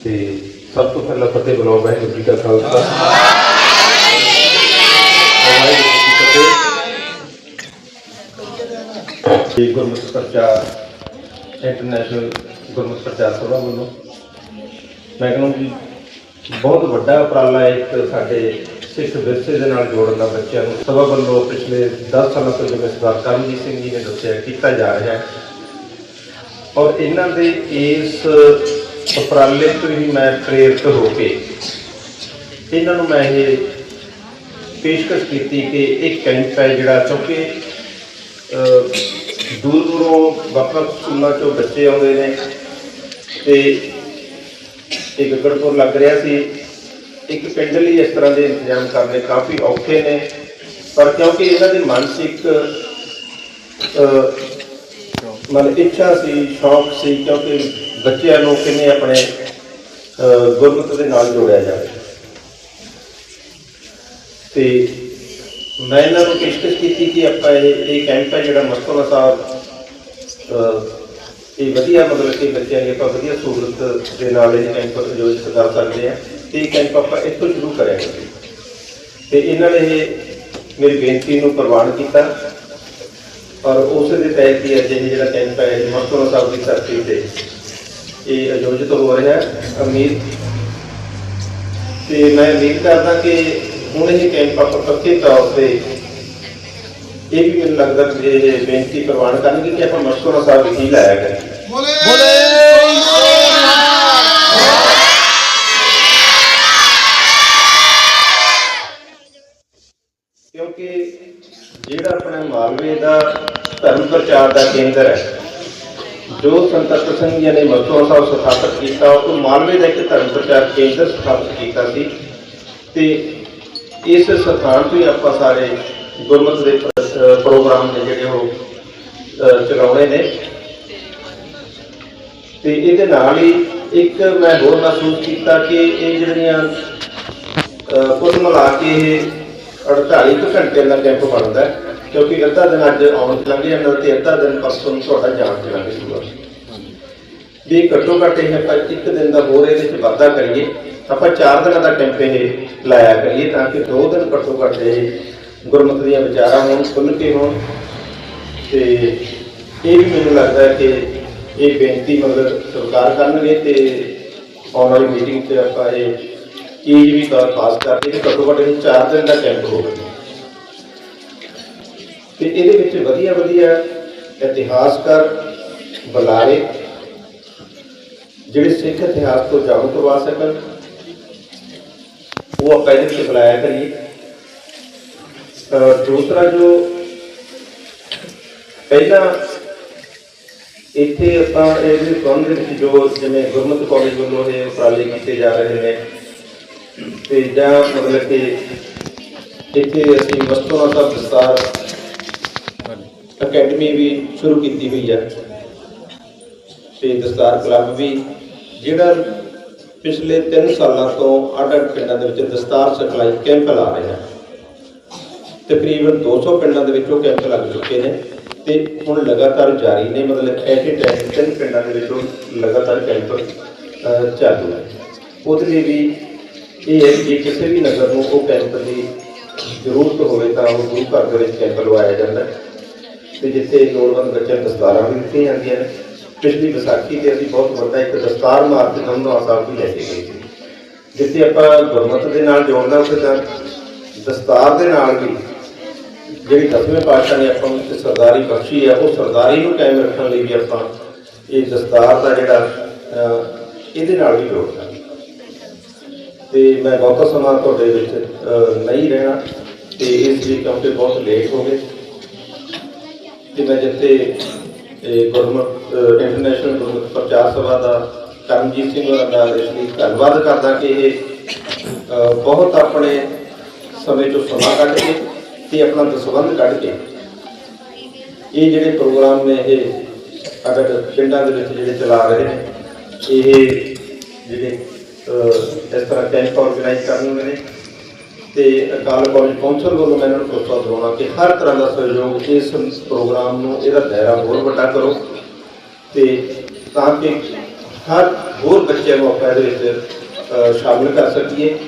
ਤੇ ਸਭ ਤੋਂ ਪਹਿਲਾਂ ਫਤਿਹ ਬੁਲਾਓ, ਵਾਹਿਗੁਰੂ ਜੀ ਕਾ ਖਾਲਸਾ। ਵਾਹਿਗੁਰੂ ਜੀ ਗੁਰਮਤਿ ਪ੍ਰਚਾਰ ਇੰਟਰਨੈਸ਼ਨਲ ਗੁਰਮਤਿ ਪ੍ਰਚਾਰ ਸਭਾ ਵੱਲੋਂ। ਮੈਂ ਕਹਿੰਦਾ ਜੀ, ਬਹੁਤ ਵੱਡਾ ਉਪਰਾਲਾ ਹੈ ਇੱਕ ਸਾਡੇ ਸਿੱਖ ਵਿਰਸੇ ਦੇ ਨਾਲ ਜੋੜਨ ਦਾ ਬੱਚਿਆਂ ਨੂੰ। ਸਭਾ ਵੱਲੋਂ ਪਿਛਲੇ 10 ਸਾਲਾਂ ਤੋਂ ਜਿਵੇਂ ਸਰਦਾਰ ਕਰਮਜੀਤ ਸਿੰਘ ਜੀ ਨੇ ਦੱਸਿਆ, ਕੀਤਾ ਜਾ ਰਿਹਾ ਹੈ। ਔਰ ਇਹਨਾਂ ਦੇ ਇਸ ਉਪਰਾਲੇ ਤੋਂ ਹੀ ਮੈਂ ਪ੍ਰੇਰਿਤ ਹੋ ਕੇ ਇਹਨਾਂ ਨੂੰ ਮੈਂ ਇਹ ਪੇਸ਼ਕਸ਼ ਕੀਤੀ ਕਿ ਇੱਕ ਕੈਂਪ ਹੈ ਜਿਹੜਾ ਕਿਉਂਕਿ ਦੂਰ ਦੂਰੋਂ ਵੱਖ ਵੱਖ ਸਕੂਲਾਂ ਚੋਂ ਬੱਚੇ ਆਉਂਦੇ ਨੇ ਤੇ ਇਹ ਗਗੜਪੁਰ ਲੱਗ ਰਿਹਾ ਸੀ। ਇੱਕ ਪਿੰਡ ਲਈ ਇਸ ਤਰ੍ਹਾਂ ਦੇ ਇੰਤਜ਼ਾਮ ਕਰਨੇ ਕਾਫੀ ਔਖੇ ਨੇ ਪਰ ਕਿਉਂਕਿ ਇਹਨਾਂ ਦੀ ਮਾਨਸਿਕ ਅਹ, ਮਨ ਇੱਛਾ ਸੀ ਸ਼ੌਕ ਸੀ ਕਿਉਂਕਿ ਬੱਚਿਆਂ ਨੂੰ ਕਿਵੇਂ ਆਪਣੇ ਅਹ, ਦੇ ਨਾਲ ਜੋੜਿਆ ਜਾਵੇ। ਤੇ ਮੈਂ ਇਹਨਾਂ ਨੂੰ ਪੇਸ਼ਕਸ਼ ਕੀਤੀ ਕਿ ਆਪਾਂ ਇਹ ਇਹ ਕੈਂਪ ਹੈ ਜਿਹੜਾ ਮਸਤੋਲਾ ਸਾਹਿਬ ਇਹ ਵਧੀਆ ਮਤਲਬ ਕਿ ਬੱਚਿਆਂ ਦੀ ਆਪਾਂ ਵਧੀਆ ਸਹੂਲਤ ਦੇ ਨਾਲ ਇਹ ਕੈਂਪ ਆਯੋਜਿਤ ਕਰ ਸਕਦੇ ਆ ਤੇ ਇਹ ਕੈਂਪ ਆਪਾਂ ਇੱਥੋਂ ਸ਼ੁਰੂ ਕਰਾਂਗੇ ਤੇ ਇਹਨਾਂ ਨੇ ਇਹ ਮੇਰੀ ਬੇਨਤੀ ਨੂੰ ਪ੍ਰਵਾਨ ਕੀਤਾ ਔਰ ਉਸੇ ਦੇ ਤਹਿਤ ਹੀ ਅੱਜ ਇਹ ਜਿਹੜਾ ਕੈਂਪ ਹੈ ਮਸਤੋਲਾ ਸਾਹਿਬ ਦੀ ਧਰਤੀ ਤੇ ਇਹ ਆਯੋਜਿਤ ਹੋ ਰਿਹਾ ਹੈ ਉਮੀਦ ਤੇ ਮੈਂ ਉਮੀਦ ਕਰਦਾ ਕਿ ਹੁਣ ਇਹ ਕੈਂਪ ਆਪਾਂ ਪੱਕੇ ਤੌਰ ਤੇ ਇਹ ਵੀ ਮੈਨੂੰ ਲੱਗਦਾ ਕਿ ਇਹ ਬੇਨਤੀ ਪ੍ਰਵਾਨ ਕਰਨਗੇ ਕਿ ਆਪਾਂ ਮਸਤੋਲਾ ਸਾਹਿਬ ਵਿਖੇ ਲਾਇਆ ਕਰੀਏ। ਕਿਉਂਕਿ ਜਿਹੜਾ ਆਪਣਾ ਮਾਲਵੇ ਦਾ ਧਰਮ ਪ੍ਰਚਾਰ ਦਾ ਕੇਂਦਰ ਹੈ ਜੋ ਸੰਤ ਅਤਰ ਸਿੰਘ ਜੀ ਨੇ ਮਸਤੋਲਾ ਸਾਹਿਬ ਸਥਾਪਿਤ ਕੀਤਾ ਉਹ ਮਾਲਵੇ ਦਾ ਇੱਕ ਧਰਮ ਪ੍ਰਚਾਰ ਕੇਂਦਰ ਸਥਾਪਿਤ ਕੀਤਾ ਸੀ। ਤੇ ਇਸ ਸਥਾਨ ਤੋਂ ਹੀ ਆਪਾਂ ਸਾਰੇ ਗੁਰਮਤਿ ਦੇ ਪ੍ਰੋਗਰਾਮ ਨੇ ਜਿਹੜੇ ਉਹ ਚਲਾਉਣੇ ਨੇ। ਤੇ ਇਹਦੇ ਨਾਲ ਹੀ ਇੱਕ ਮੈਂ ਹੋਰ ਮਹਿਸੂਸ ਕੀਤਾ ਕਿ ਇਹ ਜਿਹੜੀਆਂ ਕੁੱਲ ਮਿਲਾ ਕੇ ਇਹ 48 ਕੁ ਘੰਟੇ ਦਾ ਕੈਂਪ ਬਣਦਾ ਹੈ, ਕਿਉਂਕਿ ਅੱਧਾ ਦਿਨ ਅੱਜ ਆਉਣ ਚ ਲੰਘ ਜਾਂਦਾ ਤੇ ਅੱਧਾ ਦਿਨ ਪਰਸੋਂ ਨੂੰ ਤੁਹਾਡਾ ਜਾਣ ਚ ਲੰਘ ਜੂਗਾ ਵੀ ਘੱਟੋ ਘੱਟ ਇਹ ਆਪਾਂ ਇੱਕ ਦਿਨ ਦਾ ਹੋਰ ਇਹਦੇ ਚ ਵਾਧਾ ਕਰੀਏ, ਆਪਾਂ 4 ਦਿਨਾਂ ਦਾ ਕੈਂਪ ਇਹ ਲਾਇਆ ਕਰੀਏ ਤਾਂ ਕਿ 2 ਦਿਨ ਘੱਟੋ ਘੱਟ ਇਹ ਗੁਰਮਤਿ ਦੀਆਂ ਵਿਚਾਰਾਂ ਹੋਣ, ਖੁੱਲ੍ਹ ਕੇ ਹੋਣ। ਤੇ ਇਹ ਵੀ ਮੈਨੂੰ ਲੱਗਦਾ ਹੈ ਕਿ ਇਹ ਬੇਨਤੀ ਮਤਲਬ ਸਰਕਾਰ ਕਰਨਗੇ ਤੇ ਆਉਣ ਵਾਲੀ ਮੀਟਿੰਗ 'ਚ ਆਪਾਂ ਇਹ ਚੀਜ਼ ਵੀ ਤਾਂ ਖਾਸ ਕਰਕੇ ਕਿ ਘੱਟੋ ਘੱਟ ਇਹ 4 ਦਿਨ ਦਾ ਕੈਂਪ ਹੋਵੇ। ਤੇ ਇਹਦੇ ਵਿੱਚ ਵਧੀਆ ਵਧੀਆ ਇਤਿਹਾਸਕਾਰ ਬੁਲਾਰੇ ਜਿਹੜੇ ਸਿੱਖ ਇਤਿਹਾਸ ਤੋਂ ਜਾਣੂ ਕਰਵਾ ਸਕਣ, ਉਹ ਆਪਾਂ ਇਹਦੇ ਵਿੱਚ ਬੁਲਾਇਆ ਕਰੀਏ। ਅਹ ਦੂਸਰਾ ਜੋ ਪਹਿਲਾਂ ਇੱਥੇ ਆਪਾਂ ਇਹਦੇ ਸੰਬੰਧ ਦੇ ਵਿੱਚ ਜੋ ਜਿਵੇਂ ਗੁਰਮਤਿ ਕਾਲਜ ਵੱਲੋਂ ਇਹ ਉਪਰਾਲੇ ਕੀਤੇ ਜਾ ਰਹੇ ਨੇ, ਤੇ ਜਾਂ ਮਤਲਬ ਕਿ ਇੱਥੇ ਅਸੀਂ ਵਸਤੂਆਂ ਦਾ ਵਿਸਤਾਰ ਅਕੈਡਮੀ ਵੀ ਸ਼ੁਰੂ ਕੀਤੀ ਹੋਈ ਹੈ ਤੇ ਦਸਤਾਰ ਕਲੱਬ ਵੀ, ਜਿਹੜਾ ਪਿਛਲੇ 3 ਸਾਲਾਂ ਤੋਂ ਅੱਡ-ਅੱਡ ਪਿੰਡਾਂ ਦੇ ਵਿੱਚ ਦਸਤਾਰ ਸਿਖਲਾਈ ਕੈਂਪ ਲਾ ਰਿਹਾ। ਹੈ ਤਕਰੀਬਨ 200 ਪਿੰਡਾਂ ਦੇ ਵਿੱਚ ਉਹ ਕੈਂਪ ਲੱਗ ਚੁੱਕੇ ਨੇ ਤੇ ਹੁਣ ਲਗਾਤਾਰ ਜਾਰੀ ਨੇ, ਮਤਲਬ ਐਟ ਟਾਈਮ ਤਿੰਨ ਪਿੰਡਾਂ ਦੇ ਵਿੱਚੋਂ ਲਗਾਤਾਰ ਕੈਂਪ ਚਾਲੂ ਹੈ ਉਹਦੇ ਲਈ ਵੀ ਇਹ ਹੈ ਕਿ ਜੇ ਕਿਸੇ ਵੀ ਨਗਰ ਨੂੰ ਉਹ ਕੈਂਪ ਦੀ ਜ਼ਰੂਰਤ ਹੋਵੇ ਤਾਂ ਉਹ ਗੁਰੂ ਘਰ ਦੇ ਵਿੱਚ ਕੈਂਪ ਲਵਾਇਆ ਜਾਂਦਾ। ਹੈ ਤੇ ਜਿੱਥੇ ਲੋੜਵੰਦ ਬੱਚਿਆਂ ਨੂੰ ਦਸਤਾਰਾਂ ਵੀ ਦਿੱਤੀਆਂ ਜਾਂਦੀਆਂ ਨੇ। ਪਿਛਲੀ ਵਿਸਾਖੀ ਤੇ ਅਸੀਂ ਬਹੁਤ ਵੱਡਾ ਇੱਕ ਦਸਤਾਰ ਮਾਰਚ ਹਮਦਵਾ ਸਾਹਿਬ ਵੀ ਲੈ ਕੇ ਗਏ ਸੀ। ਜਿੱਥੇ ਆਪਾਂ ਗੁਰਮਤ ਦੇ ਨਾਲ ਜੋੜਨਾ ਉੱਥੇ ਤਾਂ ਦਸਤਾਰ ਦੇ ਨਾਲ ਵੀ ਜਿਹੜੀ ਦਸਵੇਂ ਪਾਤਸ਼ਾਹ ਨੇ ਆਪਾਂ ਨੂੰ ਸਰਦਾਰੀ ਬਖਸ਼ੀ ਹੈ ਉਹ ਸਰਦਾਰੀ ਨੂੰ ਕਾਇਮ ਰੱਖਣ ਲਈ ਵੀ ਆਪਾਂ ਇਹ ਦਸਤਾਰ ਦਾ ਜਿਹੜਾ ਇਹਦੇ ਨਾਲ ਵੀ ਜੋੜਨਾ ਤੇ ਮੈਂ ਬਹੁਤਾ ਸਮਾਂ ਤੁਹਾਡੇ ਵਿੱਚ ਨਹੀਂ ਰਹਿਣਾ। ਤੇ ਇਸ ਲਈ ਕਿਉਂਕਿ ਬਹੁਤ ਲੇਟ ਹੋ ਗਏ। ਤੇ ਮੈਂ ਜਿੱਥੇ, ਇਹ ਗੁਰਮਤ ਇੰਟਰਨੈਸ਼ਨਲ ਗੁਰਮਤ ਪ੍ਰਚਾਰ ਸਭਾ ਦਾ ਕਰਮਜੀਤ ਸਿੰਘ ਹੋਰਾਂ ਦਾ ਇਸ ਲਈ ਧੰਨਵਾਦ ਕਰਦਾ ਕਿ ਇਹ ਬਹੁਤ ਆਪਣੇ ਸਮੇਂ ਤੋਂ ਸਮਾਂ ਕੱਢ ਕੇ ਤੇ ਆਪਣਾ ਦਸਵੰਧ ਕੱਢ ਕੇ ਇਹ ਜਿਹੜੇ ਪ੍ਰੋਗਰਾਮ ਨੇ, ਇਹ ਅਗਰ ਪਿੰਡਾਂ ਦੇ ਵਿੱਚ ਜਿਹੜੇ ਚਲਾ ਰਹੇ ਨੇ, ਇਹ ਜਿਹੜੇ ਇਸ ਤਰ੍ਹਾਂ ਕੈਂਪ ਆਰਗੇਨਾਈਜ਼ ਕਰਨ ਨੇ ਤੇ ਅਕਾਲ ਕਾਲਜ ਕੌਂਸਲ ਵੱਲੋਂ ਮੈਂ ਇਹਨਾਂ ਨੂੰ ਪ੍ਰੋਤਸਾਹਨ ਦਵਾਉਣਾ ਕਿ ਹਰ ਤਰ੍ਹਾਂ ਦਾ ਸਹਿਯੋਗ ਇਸ ਪ੍ਰੋਗਰਾਮ ਨੂੰ ਇਹਦਾ ਦਾਇਰਾ ਹੋਰ ਵੱਡਾ ਕਰੋ। ਤੇ ਤਾਂ ਕਿ ਹਰ ਹੋਰ ਬੱਚਿਆਂ ਨੂੰ ਆਪਾਂ ਇਹਦੇ ਵਿੱਚ ਅ, ਸ਼ਾਮਲ ਕਰ ਸਕੀਏ।